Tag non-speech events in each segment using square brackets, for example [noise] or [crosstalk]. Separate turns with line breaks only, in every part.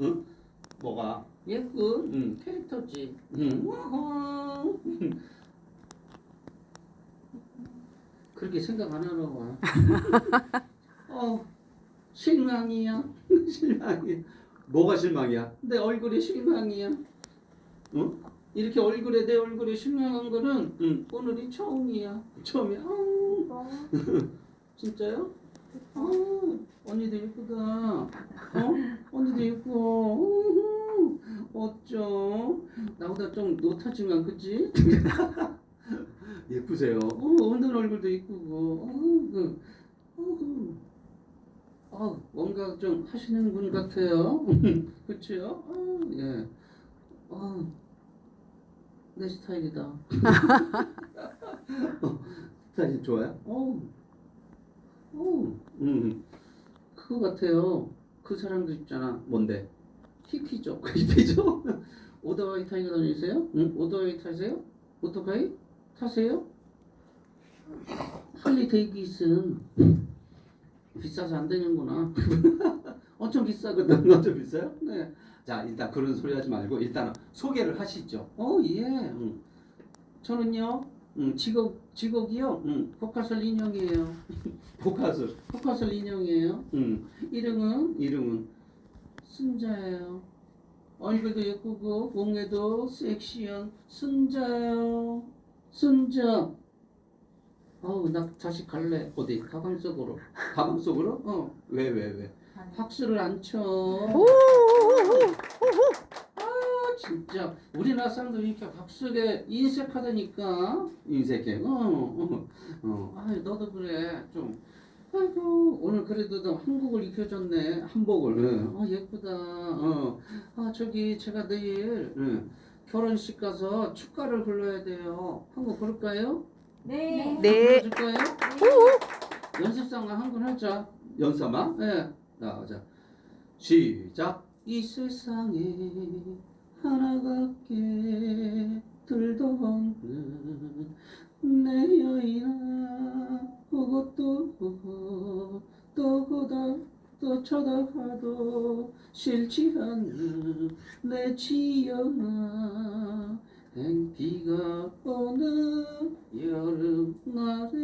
응? 뭐가?
예쁜
응.
캐릭터지.
응.
와하. 그렇게 생각 안 하라고. [laughs] 어 실망이야. [laughs] 실망이야.
뭐가 실망이야?
내 얼굴이 실망이야.
응?
이렇게 얼굴에 내 얼굴에 실망한 거는 응, 오늘이 처음이야. 처음이야. 아우, [laughs] 진짜요? 아, 언니도 예쁘다. 어? 언니도 예뻐. [laughs] 어쩜? 나보다 좀 노타지만 그치? [laughs]
예쁘세요.
어, 오늘 얼굴도 이쁘고. 어, 그, 어, 어, 뭔가 좀 하시는 분 같아요. [laughs] 그치요? 어, 예. 어, 내 스타일이다.
사진 좋아요?
어, 어,
응.
그거 같아요. 그 사람도 있잖아.
뭔데?
히피죠.
이쁘죠?
오토바이 타고 다니세요? 응? 오토바이 타세요? 오토바이 타세요? 할리 데이비슨 비싸서 안 되는구나. [laughs] 엄청 비싸거든. [laughs]
너좀 비싸요?
네.
자 일단 그런 소리 하지 말고 일단 소개를 하시죠.
어 예.
응.
저는요. 음, 직업 직업이요. 음, 포카설 인형이에요.
복화술.
포카설 인형이에요.
응.
이름은
이름은
순자예요. 얼굴도 예쁘고 몸매도 섹시한 순자예요. 순자. 어우 나 다시 갈래.
어디?
가방 속으로.
가방 속으로?
어
왜 왜 왜?
박수를 안 쳐. 아 진짜 우리나라 사람들 이렇게 박수에 인색하다니까.
인색해.
어, 어, 어. 아, 너도 그래. 좀. 아이고, 오늘 그래도 너 한국을 입혀줬네. 한복을.
응.
어, 예쁘다. 어. 아, 저기, 제가 내일
응.
결혼식 가서 축가를 불러야 돼요. 한 곡 부를까요?
네.
네.
불러줄까요? 연습상과 한번 하자.
연사마
예.
나가자. 시작.
이 세상에 하나밖에 들던 내 여인아 보고 또 보고 또 보다 또 쳐다봐도 싫지 않는 내 지영아 행비가 오는 여름날에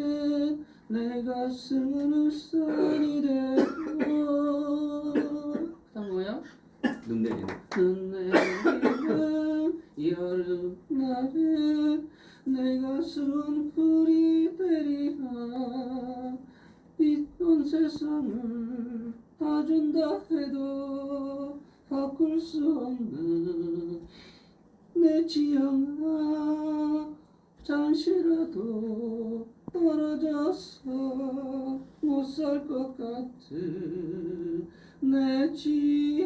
내 가슴은 쌀이 되고 그 다음 뭐야?
눈 내리는.
눈 내리는 여름날에 내 가슴 불이 되리라. 있던 세상을 다 준다 해도 바꿀 수 없는 내 지영아 잠시라도 떨어져서 못 살 것 같은 내 지영아